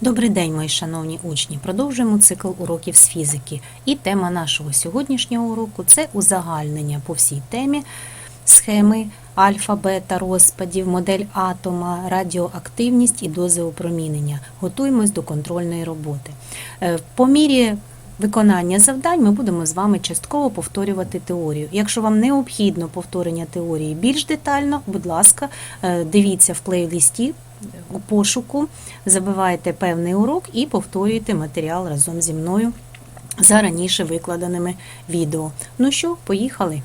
Добрий день, мої шановні учні! Продовжуємо цикл уроків з фізики. І тема нашого сьогоднішнього уроку це узагальнення по всій темі схеми альфа, бета, розпадів, модель атома, радіоактивність і дози опромінення. Готуємось до контрольної роботи. Е, По мірі виконання завдань ми будемо з вами частково повторювати теорію. Якщо вам необхідно повторення теорії більш детально, будь ласка, е, дивіться в плейлисті у пошуку, забиваєте певний урок і повторюєте матеріал разом зі мною за раніше викладеними відео. Ну що, поїхали.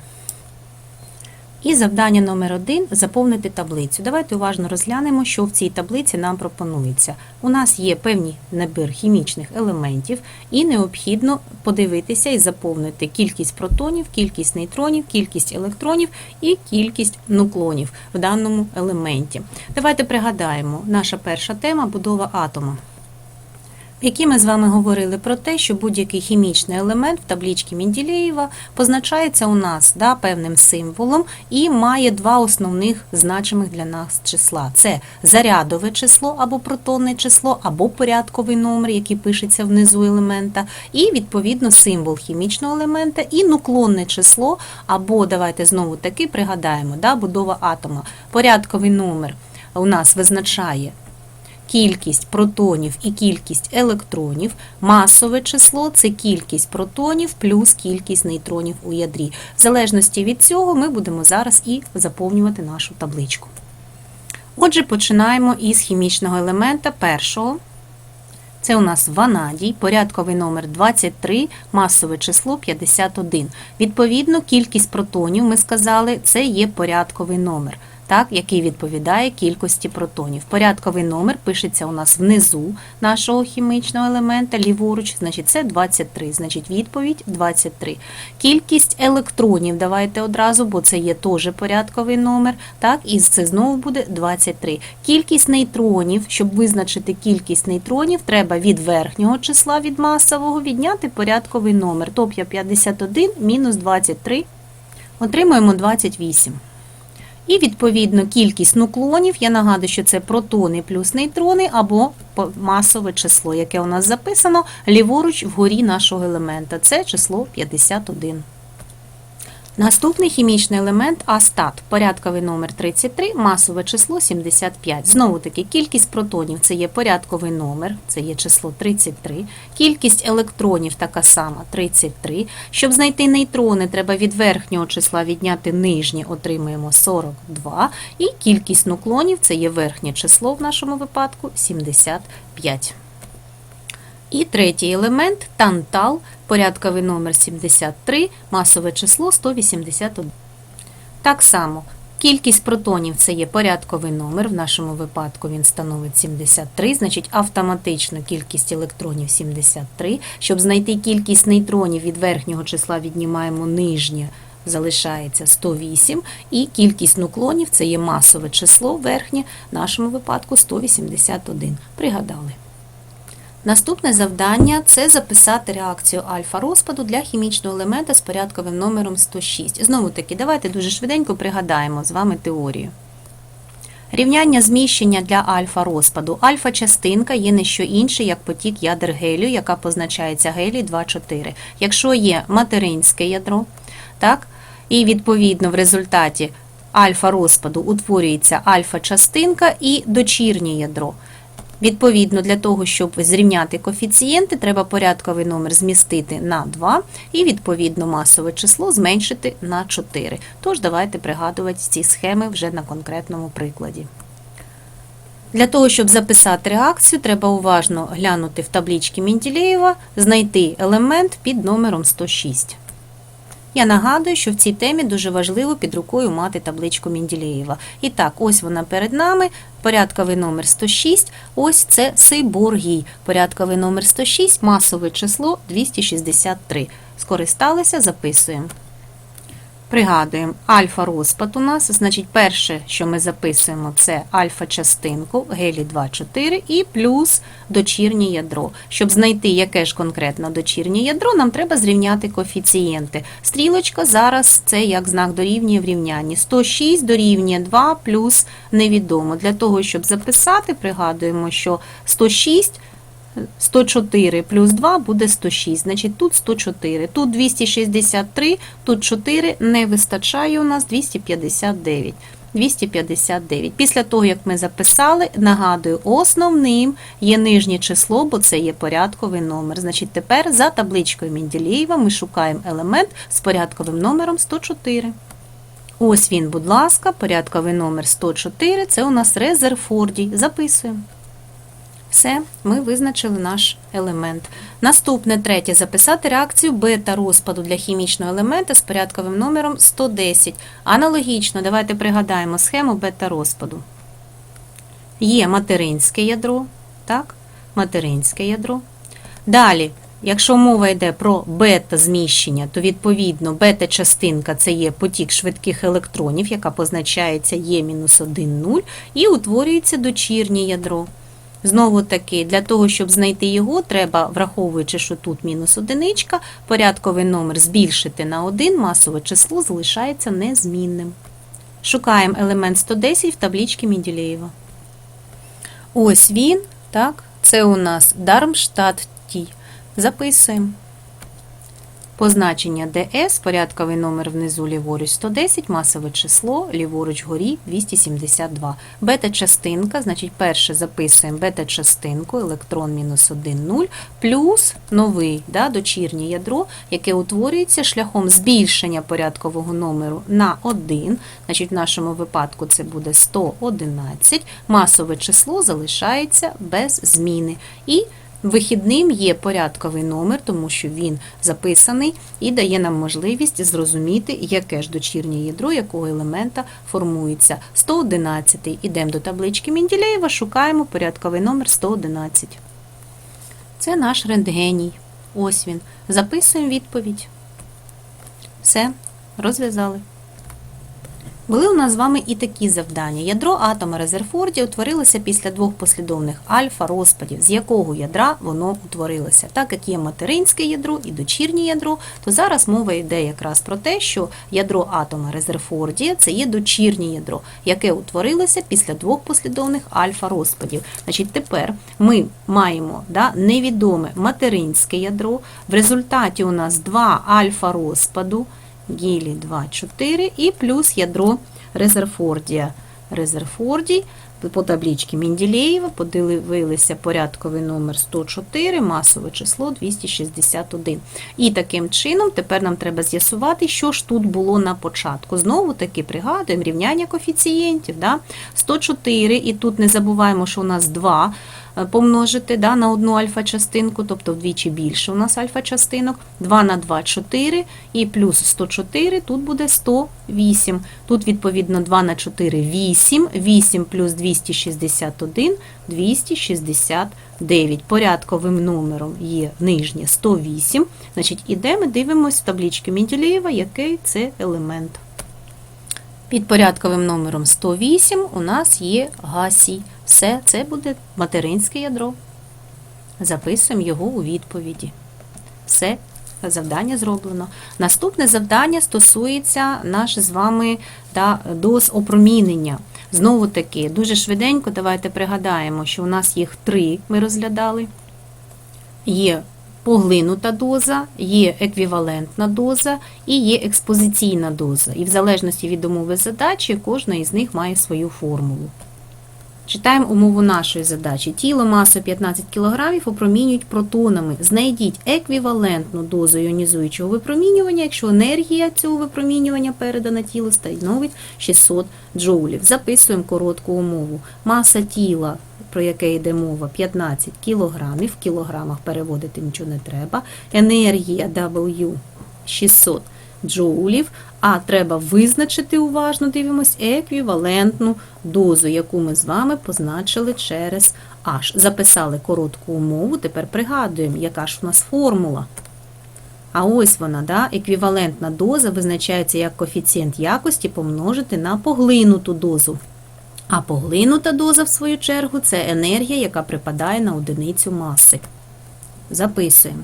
І завдання номер один заповнити таблицю. Давайте уважно розглянемо, що в цій таблиці нам пропонується. У нас є певний набір хімічних елементів, і необхідно подивитися і заповнити кількість протонів, кількість нейтронів, кількість електронів і кількість нуклонів в даному елементі. Давайте пригадаємо, наша перша тема будова атома в якій ми з вами говорили про те, що будь-який хімічний елемент в табличці Менділеєва позначається у нас да, певним символом і має два основних значимих для нас числа: це зарядове число або протонне число, або порядковий номер, який пишеться внизу елемента, і відповідно символ хімічного елемента, і нуклонне число, або давайте знову таки пригадаємо, да, будова атома. Порядковий номер у нас визначає кількість протонів і кількість електронів, масове число це кількість протонів плюс кількість нейтронів у ядрі. В залежності від цього ми будемо зараз і заповнювати нашу табличку. Отже, починаємо із хімічного елемента першого. Це у нас ванадій, порядковий номер 23, масове число 51. Відповідно, кількість протонів, ми сказали, це є порядковий номер так, який відповідає кількості протонів. Порядковий номер пишеться у нас внизу нашого хімічного елемента, ліворуч, значить це 23, значить відповідь 23. Кількість електронів, давайте одразу, бо це є теж порядковий номер, так, і це знову буде 23. Кількість нейтронів, щоб визначити кількість нейтронів, треба від верхнього числа від масового відняти порядковий номер. Тобто 51 мінус 23, отримуємо 28. І відповідно кількість нуклонів, я нагадую, що це протони плюс нейтрони або масове число, яке у нас записано ліворуч вгорі нашого елемента. Це число 51. Наступний хімічний елемент астат, порядковий номер 33, масове число 75. Знову таки, кількість протонів це є порядковий номер, це є число 33. Кількість електронів така сама 33. Щоб знайти нейтрони, треба від верхнього числа відняти нижнє, отримуємо 42. І кількість нуклонів це є верхнє число в нашому випадку 75. І третій елемент тантал, порядковий номер 73, масове число 181. Так само, кількість протонів це є порядковий номер, в нашому випадку він становить 73, значить автоматично кількість електронів 73. Щоб знайти кількість нейтронів від верхнього числа віднімаємо нижнє, залишається 108, і кількість нуклонів це є масове число верхнє, в нашому випадку 181. Пригадали. Наступне завдання це записати реакцію альфа-розпаду для хімічного елемента з порядковим номером 106. Знову таки, давайте дуже швиденько пригадаємо з вами теорію. Рівняння зміщення для альфа-розпаду. Альфа-частинка є не що інше, як потік ядер гелію, яка позначається гелій 2,4. Якщо є материнське ядро, так, і відповідно в результаті альфа-розпаду утворюється альфа-частинка і дочірнє ядро. Відповідно, для того, щоб зрівняти коефіцієнти, треба порядковий номер змістити на 2 і, відповідно, масове число зменшити на 4. Тож, давайте пригадувати ці схеми вже на конкретному прикладі. Для того, щоб записати реакцію, треба уважно глянути в таблички Менділеєва, знайти елемент під номером 106. Я нагадую, що в цій темі дуже важливо під рукою мати табличку Менділеєва. І так, ось вона перед нами, порядковий номер 106, ось це Сиборгій. Порядковий номер 106, масове число 263. Скористалися, записуємо. Пригадуємо, альфа-розпад у нас, значить, перше, що ми записуємо, це альфа-частинку, гелій 2,4 і плюс дочірнє ядро. Щоб знайти, яке ж конкретно дочірнє ядро, нам треба зрівняти коефіцієнти. Стрілочка зараз це як знак дорівнює в рівнянні. 106 дорівнює 2 плюс невідомо. Для того, щоб записати, пригадуємо, що 106 104 плюс 2 буде 106, значить тут 104, тут 263, тут 4, не вистачає у нас 259. 259. Після того, як ми записали, нагадую, основним є нижнє число, бо це є порядковий номер. Значить, тепер за табличкою Менделєєва ми шукаємо елемент з порядковим номером 104. Ось він, будь ласка, порядковий номер 104 це у нас Резерфордій. Записуємо. Все, ми визначили наш елемент. Наступне третє записати реакцію бета розпаду для хімічного елемента з порядковим номером 110. Аналогічно, давайте пригадаємо схему бета розпаду. Є материнське ядро, так? Материнське ядро. Далі, якщо мова йде про бета-зміщення, то відповідно бета-частинка це є потік швидких електронів, яка позначається Е-1,0, і утворюється дочірнє ядро. Знову таки, для того, щоб знайти його, треба, враховуючи, що тут мінус одиничка, порядковий номер збільшити на 1, масове число залишається незмінним. Шукаємо елемент 110 в табличці Менделєєва. Ось він, так, це у нас Дармштадт Ті. Записуємо. Позначення ДС, порядковий номер внизу ліворуч 110, масове число, ліворуч горі 272. Бета-частинка, значить, перше записуємо бета-частинку, електрон мінус 1, 0, плюс новий да, дочірнє ядро, яке утворюється шляхом збільшення порядкового номеру на 1. Значить, в нашому випадку це буде 111. Масове число залишається без зміни. І Вихідним є порядковий номер, тому що він записаний і дає нам можливість зрозуміти, яке ж дочірнє ядро якого елемента формується. 111. Ідемо до таблички Менделєєва, шукаємо порядковий номер 111. Це наш рентгеній. Ось він. Записуємо відповідь. Все, розв'язали. Були у нас з вами і такі завдання. Ядро атома Резерфорді утворилося після двох послідовних альфа-розпадів, з якого ядра воно утворилося. Так як є материнське ядро і дочірнє ядро, то зараз мова йде якраз про те, що ядро атома Резерфордія це є дочірнє ядро, яке утворилося після двох послідовних альфа-розпадів. Значить, тепер ми маємо да, невідоме материнське ядро. В результаті у нас два альфа-розпаду гілі 2, 4 і плюс ядро Резерфордія. Резерфордій по табличці Менделєєва подивилися порядковий номер 104, масове число 261. І таким чином тепер нам треба з'ясувати, що ж тут було на початку. Знову таки пригадуємо рівняння коефіцієнтів. Да? 104, і тут не забуваємо, що у нас 2 помножити да, на одну альфа-частинку, тобто вдвічі більше у нас альфа-частинок. 2 на 2 – 4, і плюс 104, тут буде 108. Тут, відповідно, 2 на 4 – 8, 8 плюс 261 – 269. Порядковим номером є нижнє 108. Значить, ідемо, дивимося в табличці Менделєєва, який це елемент. Під порядковим номером 108 у нас є гасій. Все, це буде материнське ядро. Записуємо його у відповіді. Все, завдання зроблено. Наступне завдання стосується наше з вами да, доз опромінення. Знову таки, дуже швиденько давайте пригадаємо, що у нас їх три ми розглядали. Є поглинута доза, є еквівалентна доза і є експозиційна доза. І в залежності від умови задачі, кожна із них має свою формулу. Читаємо умову нашої задачі. Тіло масою 15 кг опромінюють протонами. Знайдіть еквівалентну дозу іонізуючого випромінювання, якщо енергія цього випромінювання передана тілу становить 600 джоулів. Записуємо коротку умову. Маса тіла, про яке йде мова, 15 кг, в кілограмах переводити нічого не треба. Енергія W 600 джоулів, а треба визначити уважно, дивимось, еквівалентну дозу, яку ми з вами позначили через H. Записали коротку умову, тепер пригадуємо, яка ж у нас формула. А ось вона, да, еквівалентна доза визначається як коефіцієнт якості помножити на поглинуту дозу. А поглинута доза, в свою чергу, це енергія, яка припадає на одиницю маси. Записуємо.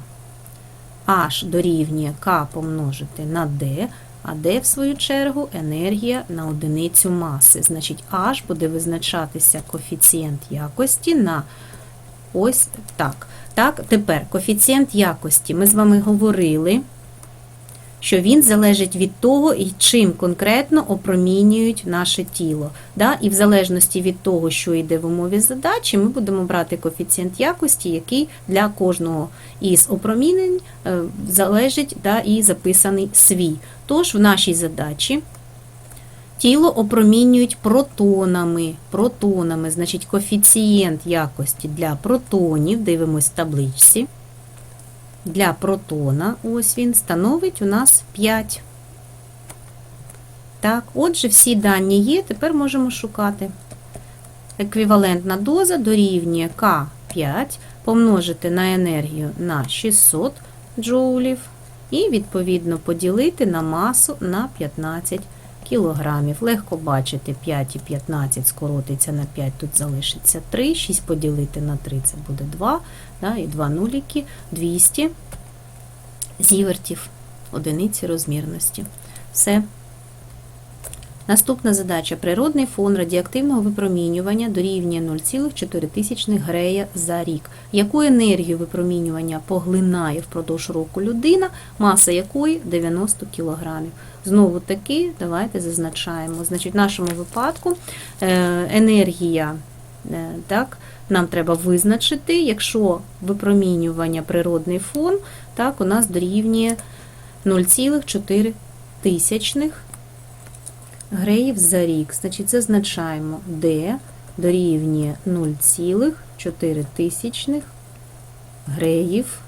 H дорівнює К помножити на D, а D, в свою чергу, енергія на одиницю маси. Значить, H буде визначатися коефіцієнт якості на ось так. Так, тепер коефіцієнт якості. Ми з вами говорили, що він залежить від того, чим конкретно опромінюють наше тіло. Да? І в залежності від того, що йде в умові задачі, ми будемо брати коефіцієнт якості, який для кожного із опромінень е, залежить да, і записаний свій. Тож в нашій задачі. Тіло опромінюють протонами. Протонами, значить, коефіцієнт якості для протонів, дивимось в табличці. Для протона, ось він, становить у нас 5. Так, отже, всі дані є, тепер можемо шукати. Еквівалентна доза дорівнює К5 помножити на енергію на 600 джоулів і, відповідно, поділити на масу на 15 кілограмів. Легко бачити, 5 і 15 скоротиться на 5, тут залишиться 3, 6 поділити на 3 це буде 2, да, і 2 нуліки, 200 зівертів, одиниці розмірності. Все. Наступна задача. Природний фон радіоактивного випромінювання дорівнює 0,4 грея за рік. Яку енергію випромінювання поглинає впродовж року людина, маса якої 90 кг. Знову таки, давайте зазначаємо. Значить, в нашому випадку е, енергія е, так, нам треба визначити, якщо випромінювання природний фон, так, у нас дорівнює 0,4 тисячних греїв за рік. Значить, зазначаємо D дорівнює 0,4 тисячних греїв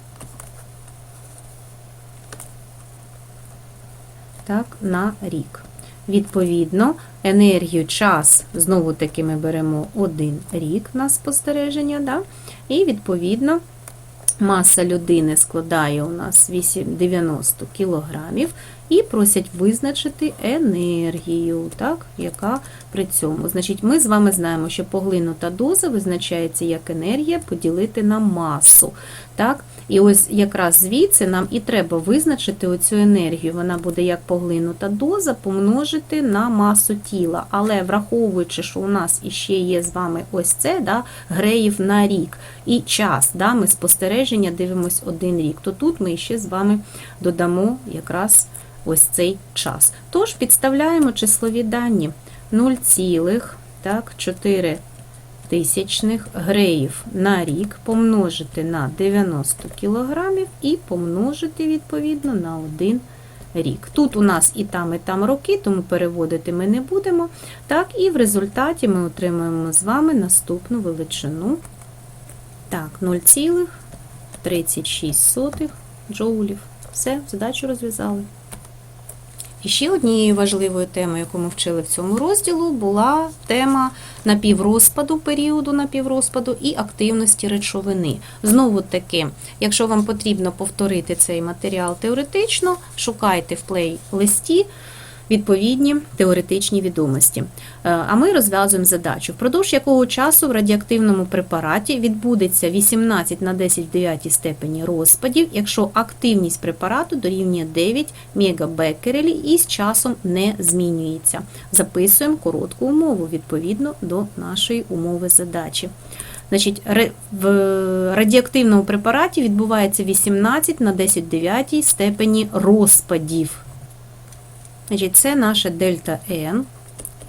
так, на рік. Відповідно, енергію час, знову таки ми беремо один рік на спостереження, да? і відповідно маса людини складає у нас 8, 90 кілограмів, і просять визначити енергію, так, яка при цьому. Значить, ми з вами знаємо, що поглинута доза визначається як енергія поділити на масу. Так? І ось якраз звідси нам і треба визначити оцю енергію. Вона буде як поглинута доза помножити на масу тіла. Але враховуючи, що у нас іще є з вами ось це, да, греїв на рік і час, да, ми спостереження дивимось один рік, то тут ми ще з вами додамо якраз ось цей час. Тож підставляємо числові дані 0,4 тисячних греїв на рік помножити на 90 кілограмів і помножити, відповідно, на 1 рік. Тут у нас і там, і там роки, тому переводити ми не будемо. Так, І в результаті ми отримуємо з вами наступну величину. Так, 0,36 джоулів. Все, задачу розв'язали. І ще однією важливою темою, яку ми вчили в цьому розділу, була тема напіврозпаду, періоду напіврозпаду і активності речовини. Знову таки, якщо вам потрібно повторити цей матеріал теоретично, шукайте в плейлисті відповідні теоретичні відомості. Е, А ми розв'язуємо задачу, впродовж якого часу в радіоактивному препараті відбудеться 18 на 10 в 9 степені розпадів, якщо активність препарату дорівнює 9 мегабеккерелі і з часом не змінюється. Записуємо коротку умову відповідно до нашої умови задачі. Значить, в радіоактивному препараті відбувається 18 на 10 в 9 степені розпадів. Значить, це наша дельта N,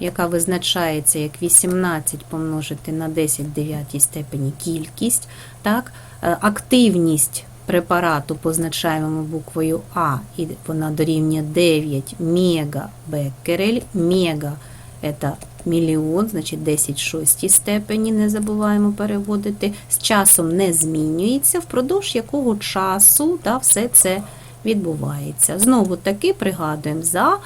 яка визначається як 18 помножити на 10 в 9 степені кількість. Так? Е, Активність препарату позначаємо буквою А, і вона дорівнює 9 мегабеккерель. Мега – це мільйон, значить 10 в степені, не забуваємо переводити. З часом не змінюється, впродовж якого часу да, все це відбувається. Знову таки пригадуємо за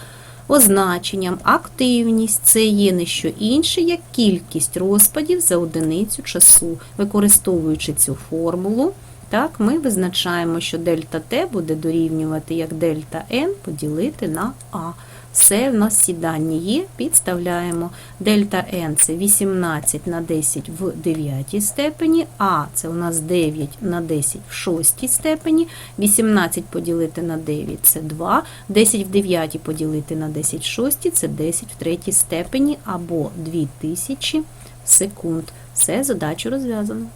означенням активність це є не що інше, як кількість розпадів за одиницю часу. Використовуючи цю формулу, так, ми визначаємо, що дельта Т буде дорівнювати як дельта Н поділити на А. Все в нас всі є, підставляємо. Дельта N це 18 на 10 в 9 степені, А це у нас 9 на 10 в 6 степені, 18 поділити на 9 це 2, 10 в 9 поділити на 10 в 6 це 10 в 3 степені або 2000 секунд. Все, задачу розв'язано.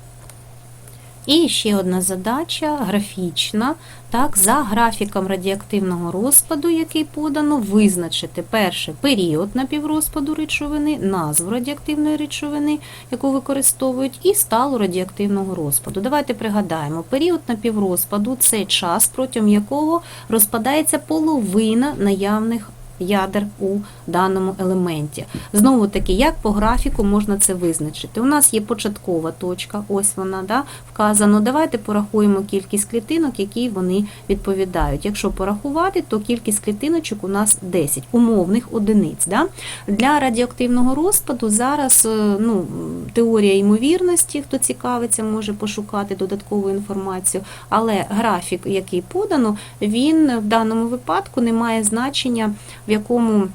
І ще одна задача графічна. Так, за графіком радіоактивного розпаду, який подано, визначити перше період напіврозпаду речовини, назву радіоактивної речовини, яку використовують, і сталу радіоактивного розпаду. Давайте пригадаємо, період напіврозпаду це час, протягом якого розпадається половина наявних ядер у даному елементі. Знову таки, як по графіку можна це визначити? У нас є початкова точка, ось вона да, вказано. Давайте порахуємо кількість клітинок, які вони відповідають. Якщо порахувати, то кількість клітиночок у нас 10 умовних одиниць. Да? Для радіоактивного розпаду зараз е, ну, теорія ймовірності, хто цікавиться, може пошукати додаткову інформацію, але графік, який подано, він в даному випадку не має значення, якому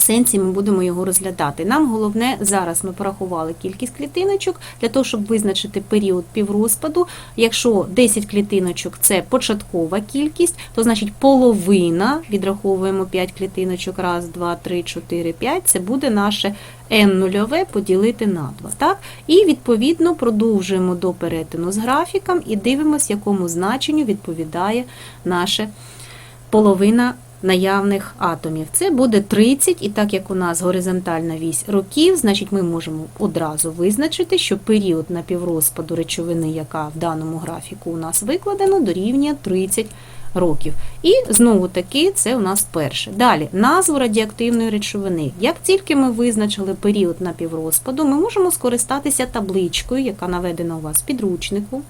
сенсі ми будемо його розглядати. Нам головне зараз ми порахували кількість клітиночок для того, щоб визначити період піврозпаду. Якщо 10 клітиночок це початкова кількість, то значить половина, відраховуємо 5 клітиночок, раз, два, три, чотири, п'ять, це буде наше n нульове поділити на 2. Так? І відповідно продовжуємо до перетину з графіком і дивимося, якому значенню відповідає наша половина наявних атомів. Це буде 30, і так як у нас горизонтальна вісь років, значить ми можемо одразу визначити, що період напіврозпаду речовини, яка в даному графіку у нас викладено, дорівнює 30 років. І знову таки це у нас перше. Далі, назву радіоактивної речовини. Як тільки ми визначили період напіврозпаду, ми можемо скористатися табличкою, яка наведена у вас в підручнику.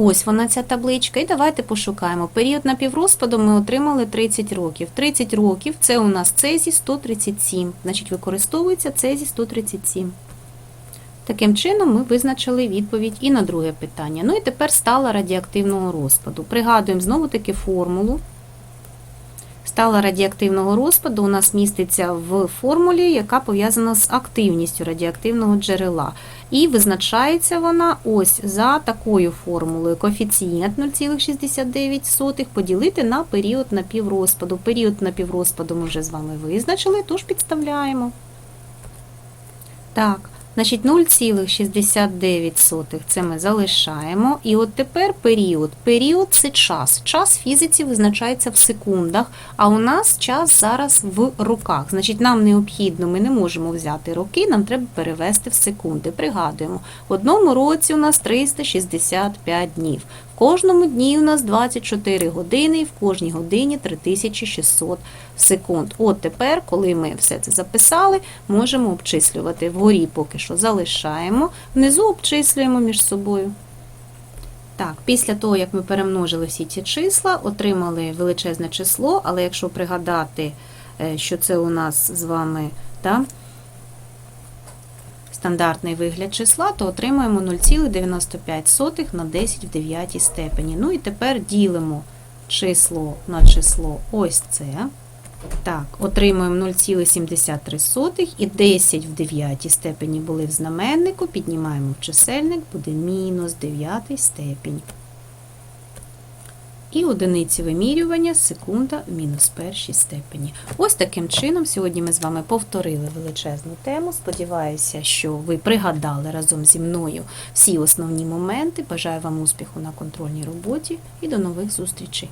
Ось вона ця табличка. І давайте пошукаємо. Період напіврозпаду ми отримали 30 років. 30 років це у нас Цезі 137. Значить, використовується Цезі 137. Таким чином, ми визначили відповідь і на друге питання. Ну і тепер стала радіоактивного розпаду. Пригадуємо знову таки формулу. Стала радіоактивного розпаду у нас міститься в формулі, яка пов'язана з активністю радіоактивного джерела. І визначається вона ось за такою формулою. Коефіцієнт 0,69 поділити на період напіврозпаду. Період напіврозпаду ми вже з вами визначили, тож підставляємо. Так. Значить, 0,69 це ми залишаємо. І от тепер період. Період це час. Час фізиці визначається в секундах, а у нас час зараз в роках. Значить, нам необхідно, ми не можемо взяти роки, нам треба перевести в секунди. Пригадуємо, в одному році у нас 365 днів. Кожному дні у нас 24 години і в кожній годині 3600 секунд. От тепер, коли ми все це записали, можемо обчислювати. Вгорі поки що залишаємо, внизу обчислюємо між собою. Так, після того, як ми перемножили всі ці числа, отримали величезне число, але якщо пригадати, е, що це у нас з вами так, стандартний вигляд числа, то отримаємо 0,95 на 10 в 9 степені. Ну і тепер ділимо число на число ось це. Так, отримуємо 0,73 і 10 в 9 степені були в знаменнику, піднімаємо в чисельник, буде мінус 9 степінь. І одиниці вимірювання секунда в мінус першій степені. Ось таким чином, сьогодні ми з вами повторили величезну тему. Сподіваюся, що ви пригадали разом зі мною всі основні моменти. Бажаю вам успіху на контрольній роботі і до нових зустрічей!